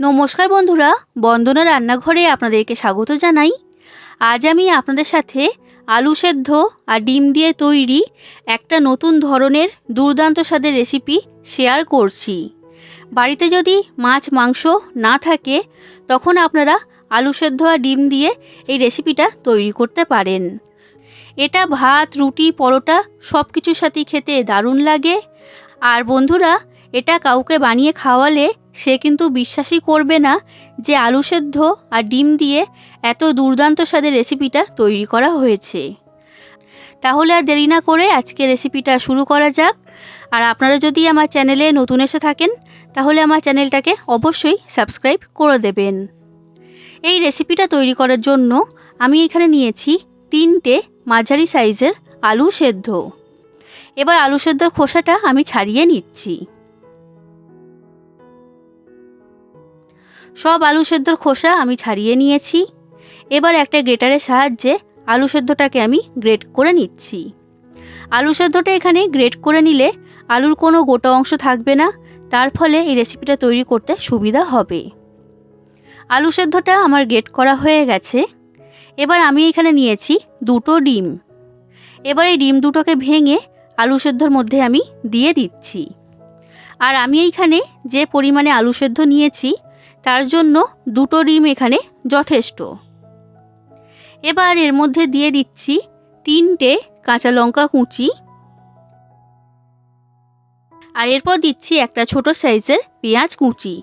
নমস্কার বন্ধুরা, বন্দনা রান্নাঘরে আপনাদেরকে স্বাগত জানাই। আজ আমি আপনাদের সাথে আলু সেদ্ধ আর ডিম দিয়ে তৈরি একটা নতুন ধরনের দুর্দান্ত স্বাদের রেসিপি শেয়ার করছি। বাড়িতে যদি মাছ, মাংস না থাকে, তখন আপনারা আলু সেদ্ধ আর ডিম দিয়ে এই রেসিপিটা তৈরি করতে পারেন। এটা ভাত, রুটি, পরোটা সব কিছুর সাথেই খেতে দারুণ লাগে। আর বন্ধুরা এটা কাউকে বানিয়ে খাওয়ালে সে কিন্তু বিশ্বাসই করবে না যে আলু সেদ্ধ আর ডিম দিয়ে এত দুর্দান্ত স্বাদের রেসিপিটা তৈরি করা হয়েছে। তাহলে আর দেরি না করে আজকে রেসিপিটা শুরু করা যাক। আর আপনারা যদি আমার চ্যানেলে নতুন এসে থাকেন, তাহলে আমার চ্যানেলটাকে অবশ্যই সাবস্ক্রাইব করে দেবেন। এই রেসিপিটা তৈরি করার জন্য আমি এখানে নিয়েছি তিনটে মাঝারি সাইজের আলু সেদ্ধ। এবার আলু সেদ্ধর খোসাটা আমি ছাড়িয়ে নিচ্ছি। সব আলু সেদ্ধর খোসা আমি ছাড়িয়ে নিয়েছি। এবার একটা গ্রেটারের সাহায্যে আলু সেদ্ধটাকে আমি গ্রেট করে নিচ্ছি। আলু সেদ্ধটা এখানে গ্রেট করে নিলে আলুর কোনো গোটা অংশ থাকবে না, তার ফলে এই রেসিপিটা তৈরি করতে সুবিধা হবে। আলু সেদ্ধটা আমার গ্রেট করা হয়ে গেছে। এবার আমি এখানে নিয়েছি দুটো ডিম। এবার এই ডিম দুটোকে ভেঙে আলু সেদ্ধর মধ্যে আমি দিয়ে দিচ্ছি। আর আমি এইখানে যে পরিমাণে আলু সেদ্ধ নিয়েছি তার জন্য দুটো ডিম এখানে যথেষ্ট। এবার এর মধ্যে দিয়ে দিচ্ছি তিনটে কাঁচা লঙ্কা কুচি। আর এরপর দিচ্ছি একটা ছোট সাইজের পেঁয়াজ কুচি।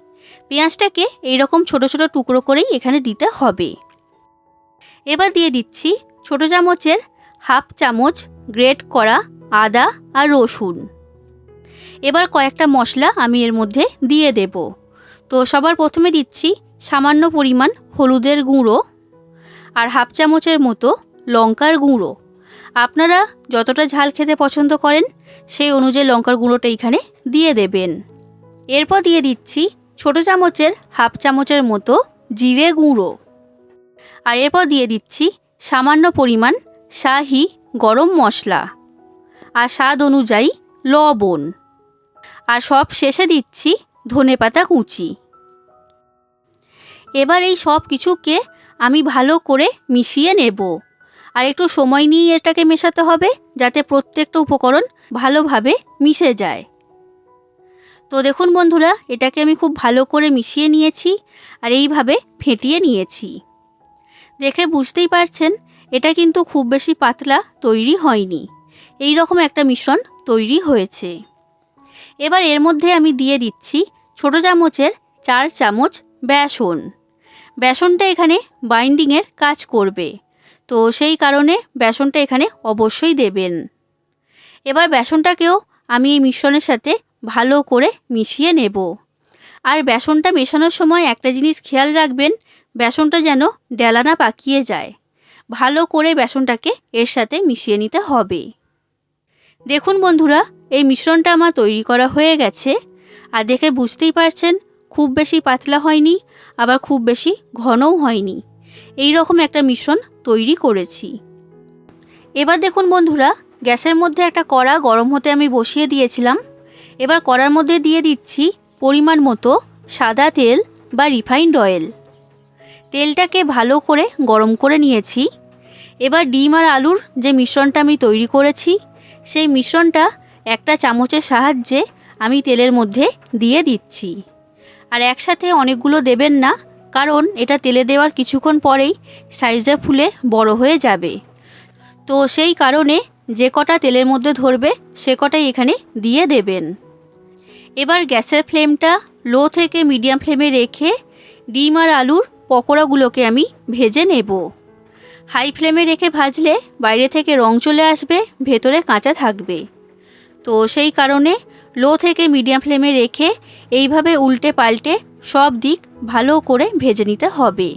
পেঁয়াজটাকে এইরকম ছোট ছোট টুকরো করেই এখানে দিতে হবে। এবার দিয়ে দিচ্ছি ছোট চামচের হাফ চামচ গ্রেট করা আদা আর রসুন। এবার কয়েকটা মশলা আমি এর মধ্যে দিয়ে দেব। তো সবার প্রথমে দিচ্ছি সামান্য পরিমাণ হলুদের গুঁড়ো আর হাফ চামচের মতো লঙ্কার গুঁড়ো। আপনারা যতটা ঝাল খেতে পছন্দ করেন, সেই অনুযায়ী লঙ্কার গুঁড়োটা এখানে দিয়ে দেবেন। এরপর দিয়ে দিচ্ছি ছোট চামচের হাফ চামচের মতো জিরে গুঁড়ো। আর এরপর দিয়ে দিচ্ছি সামান্য পরিমাণ শাহি গরম মশলা আর স্বাদ অনুযায়ী লবণ। আর সব শেষে দিচ্ছি ধনে পাতা কুচি। এবার এই সব কিছুকে আমি ভালো করে মিশিয়ে নেব। আর একটু সময় নিয়ে এটাকে মেশাতে হবে যাতে প্রত্যেকটা উপকরণ ভালোভাবে মিশে যায়। তো দেখুন বন্ধুরা, এটাকে আমি খুব ভালো করে মিশিয়ে নিয়েছি আর এইভাবে ফেটিয়ে নিয়েছি। দেখে বুঝতেই পারছেন, এটা কিন্তু খুব বেশি পাতলা তৈরি হয়নি। এই রকম একটা মিশ্রণ তৈরি হয়েছে। এবার এর মধ্যে আমি দিয়ে দিচ্ছি ছোট চামচের চার চামচ বেসন। বেসনটা এখানে বাইন্ডিংয়ের কাজ করবে। তো সেই কারণে বেসনটা এখানে অবশ্যই দেবেন। এবার বেসনটাকেও আমি এই মিশ্রণের সাথে ভালো করে মিশিয়ে নেব। আর বেসনটা মেশানোর সময় একটা জিনিস খেয়াল রাখবেন, বেসনটা যেন ডেলানা পাকিয়ে যায়। ভালো করে বেসনটাকে এর সাথে মিশিয়ে নিতে হবে। দেখুন বন্ধুরা, এই মিশ্রণটা আমার তৈরি করা হয়ে গেছে। আর দেখে বুঝতেই পারছেন খুব বেশি পাতলা হয়নি, আবার খুব বেশি ঘনও হয়নি। এই রকম একটা মিশ্রণ তৈরি করেছি। এবার দেখুন বন্ধুরা, গ্যাসের মধ্যে একটা কড়া গরম হতে আমি বসিয়ে দিয়েছিলাম। এবার কড়ার মধ্যে দিয়ে দিচ্ছি পরিমাণ মতো সাদা তেল বা রিফাইন্ড অয়েল। তেলটাকে ভালো করে গরম করে নিয়েছি। এবার ডিম আর আলুর যে মিশ্রণটা আমি তৈরি করেছি, সেই মিশ্রণটা একটা চামচের সাহায্যে আমি তেলের মধ্যে দিয়ে দিচ্ছি। আর একসাথে অনেকগুলো দেবেন না, কারণ এটা তেলে দেওয়ার কিছুক্ষণ পরেই সাইজটা ফুলে বড় হয়ে যাবে। তো সেই কারণে যে কটা তেলের মধ্যে ধরবে, সে কটাই এখানে দিয়ে দেবেন। এবার গ্যাসের ফ্লেমটা লো থেকে মিডিয়াম ফ্লেমে রেখে ডিম আর আলুর পকোড়াগুলোকে আমি ভেজে নেব। হাই ফ্লেমে রেখে ভাজলে বাইরে থেকে রং চলে আসবে, ভেতরে কাঁচা থাকবে। তো সেই কারণে লো থেকে মিডিয়াম ফ্লেমে রেখে এইভাবে উল্টে পাল্টে সব দিক ভালো করে ভেজে নিতে হবে।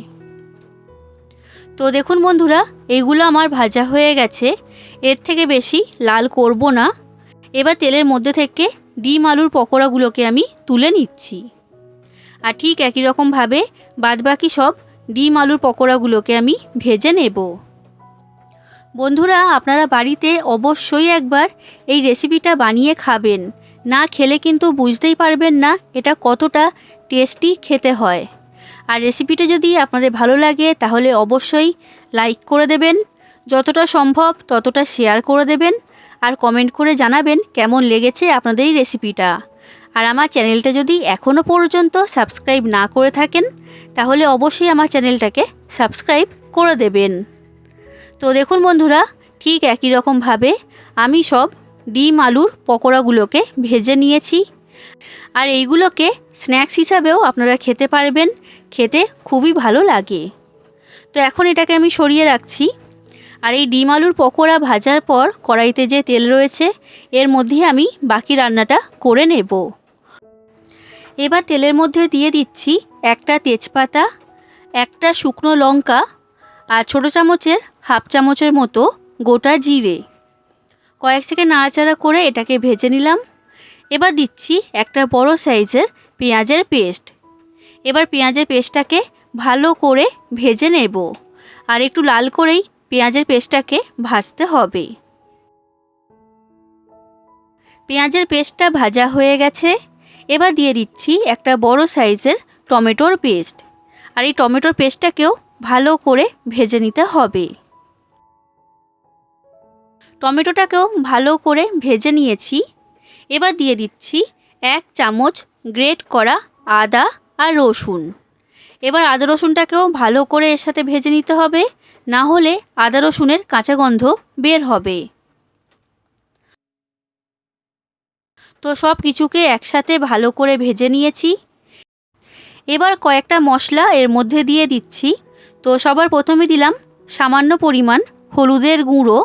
তো দেখুন বন্ধুরা এইগুলো আমার ভাজা হয়ে গেছে। এর থেকে বেশি লাল করব না। এবার তেলের মধ্যে থেকে ডিম আলুর পকোড়াগুলোকে আমি তুলে নিচ্ছি। আর ঠিক একই রকমভাবে বাদবাকি সব ডিম আলুর পকোড়াগুলোকে আমি ভেজে নেব। বন্ধুরা, আপনারা বাড়িতে অবশ্যই একবার এই রেসিপিটা বানিয়ে খাবেন। না খেলে কিন্তু বুঝতেই পারবেন না এটা কতটা টেস্টি খেতে হয়। আর রেসিপিটা যদি আপনাদের ভালো লাগে, তাহলে অবশ্যই লাইক করে দেবেন। যতটা সম্ভব ততটা শেয়ার করে দেবেন। আর কমেন্ট করে জানাবেন কেমন লেগেছে আপনাদের এই রেসিপিটা আর আমার চ্যানেলটা যদি এখনও পর্যন্ত সাবস্ক্রাইব না করে থাকেন, তাহলে অবশ্যই আমার চ্যানেলটাকে সাবস্ক্রাইব করে দেবেন। তো দেখুন বন্ধুরা, ঠিক একই রকমভাবে আমি সব ডিম আলুর পকোড়াগুলোকে ভেজে নিয়েছি। আর এইগুলোকে স্ন্যাক্স হিসাবেও আপনারা খেতে পারবেন, খেতে খুবই ভালো লাগে। তো এখন এটাকে আমি সরিয়ে রাখছি। আর এই ডিম আলুর পকোড়া ভাজার পর কড়াইতে যে তেল রয়েছে, এর মধ্যে আমি বাকি রান্নাটা করে নেব। এবার তেলের মধ্যে দিয়ে দিচ্ছি একটা তেজপাতা, একটা শুকনো লঙ্কা আর ছোটো চামচের হাফ চামচের মতো গোটা জিরে। কয়েক সেকেন্ড নাড়াচাড়া করে এটাকে ভেজে নিলাম। এবার দিচ্ছি একটা বড় সাইজের পেঁয়াজের পেস্ট। এবার পেঁয়াজের পেস্টটাকে ভালো করে ভেজে নেব আর একটু লাল করেই পেঁয়াজের পেস্টটাকে ভাজতে হবে। পেঁয়াজের পেস্টটা ভাজা হয়ে গেছে। এবার দিয়ে দিচ্ছি একটা বড় সাইজের টমেটোর পেস্ট। আর এই টমেটোর পেস্টটাকেও ভালো করে ভেজে নিতে হবে। টমেটোটাকেও ভালো করে ভেজে নিয়েছি। এবার দিয়ে দিচ্ছি এক চামচ গ্রেট করা আদা আর রসুন। এবার আদা রসুনটাকেও ভালো করে এর সাথে ভেজে নিতে হবে, না হলে আদা রসুনের কাঁচা গন্ধ বের হবে। তো সব কিছুকে একসাথে ভালো করে ভেজে নিয়েছি। এবার কয়েকটা মশলা এর মধ্যে দিয়ে দিচ্ছি। তো সবার প্রথমে দিলাম সামান্য পরিমাণ হলুদের গুঁড়ো।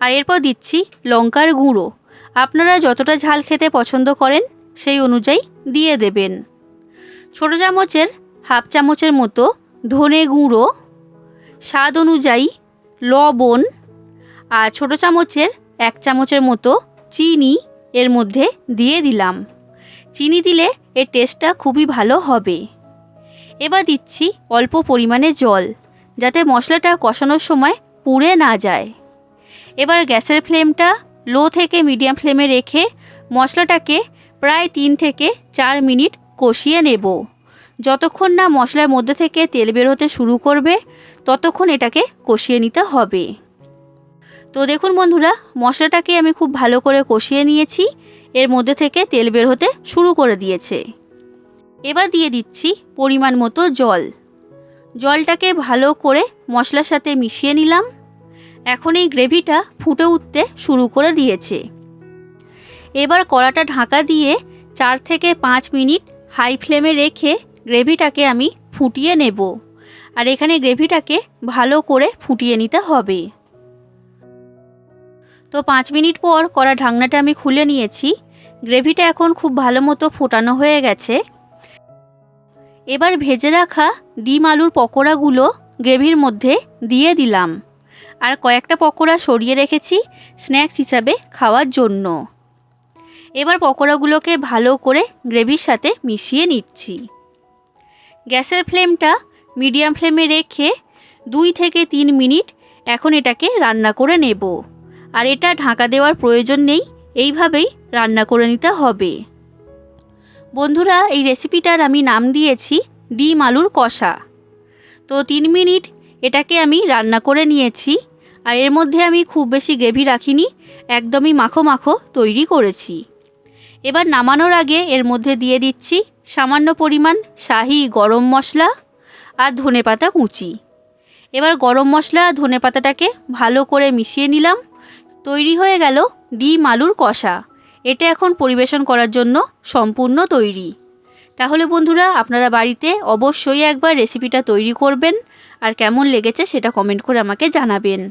আর এরপর দিচ্ছি লঙ্কার গুঁড়ো। আপনারা যতটা ঝাল খেতে পছন্দ করেন, সেই অনুযায়ী দিয়ে দেবেন। ছোটো চামচের, হাফ চামচের মতো ধনে গুঁড়ো, স্বাদ অনুযায়ী লবণ আর ছোটো চামচের, এক চামচের মতো চিনি এর মধ্যে দিয়ে দিলাম। চিনি দিলে এর টেস্টটা খুবই ভালো হবে। এবার দিচ্ছি অল্প পরিমাণে জল, যাতে মশলাটা কষানোর সময় পুড়ে না যায়। এবার গ্যাসের ফ্লেমটা লো থেকে মিডিয়াম ফ্লেমে রেখে মশলাটাকে প্রায় তিন থেকে চার মিনিট কষিয়ে নেব। যতক্ষণ না মশলার মধ্যে থেকে তেল বের হতে শুরু করবে, ততক্ষণ এটাকে কষিয়ে নিতে হবে। তো দেখুন বন্ধুরা, মশলাটাকে আমি খুব ভালো করে কষিয়ে নিয়েছি। এর মধ্যে থেকে তেল বের হতে শুরু করে দিয়েছে। এবার দিয়ে দিচ্ছি পরিমাণ মতো জল। জলটাকে ভালো করে মশলার সাথে মিশিয়ে নিলাম। এখন এই গ্রেভিটা ফুটে উঠতে শুরু করে দিয়েছে। এবার কড়াটা ঢাকা দিয়ে চার থেকে পাঁচ মিনিট হাই ফ্লেমে রেখে গ্রেভিটাকে আমি ফুটিয়ে নেব। আর এখানে গ্রেভিটাকে ভালো করে ফুটিয়ে নিতে হবে। তো পাঁচ মিনিট পর কড়া ঢাকনাটা আমি খুলে নিয়েছি। গ্রেভিটা এখন খুব ভালো মতো ফোটানো হয়ে গেছে। এবার ভেজে রাখা ডিম আলুর পকোড়াগুলো গ্রেভির মধ্যে দিয়ে দিলাম। আর কয়েকটা পকোড়া সরিয়ে রেখেছি স্ন্যাক্স হিসাবে খাওয়ার জন্য। এবার পকোড়াগুলোকে ভালো করে গ্রেভির সাথে মিশিয়ে নিচ্ছি। গ্যাসের ফ্লেমটা মিডিয়াম ফ্লেমে রেখে দুই থেকে তিন মিনিট এখন এটাকে রান্না করে নেব। আর এটা ঢাকা দেওয়ার প্রয়োজন নেই, এইভাবেই রান্না করে নিতে হবে। বন্ধুরা, এই রেসিপিটার আমি নাম দিয়েছি ডিম আলুর কষা। তো তিন মিনিট এটাকে আমি রান্না করে নিয়েছি। আর এর মধ্যে আমি খুব বেশি গ্রেভি রাখিনি, একদমই মাখো মাখো তৈরি করেছি। এবার নামানোর আগে এর মধ্যে দিয়ে দিচ্ছি সামান্য পরিমাণ শাহি গরম মশলা আর ধনেপাতা কুচি। এবার গরম মশলা আর ধনেপাতাটাকে ভালো করে মিশিয়ে নিলাম। তৈরি হয়ে গেল ডিম আলুর কষা। এটা এখন পরিবেশন করার জন্য সম্পূর্ণ তৈরি। তাহলে বন্ধুরা, আপনারা বাড়িতে অবশ্যই একবার রেসিপিটা তৈরি করবেন। আর কেমন লেগেছে সেটা কমেন্ট করে আমাকে জানাবেন।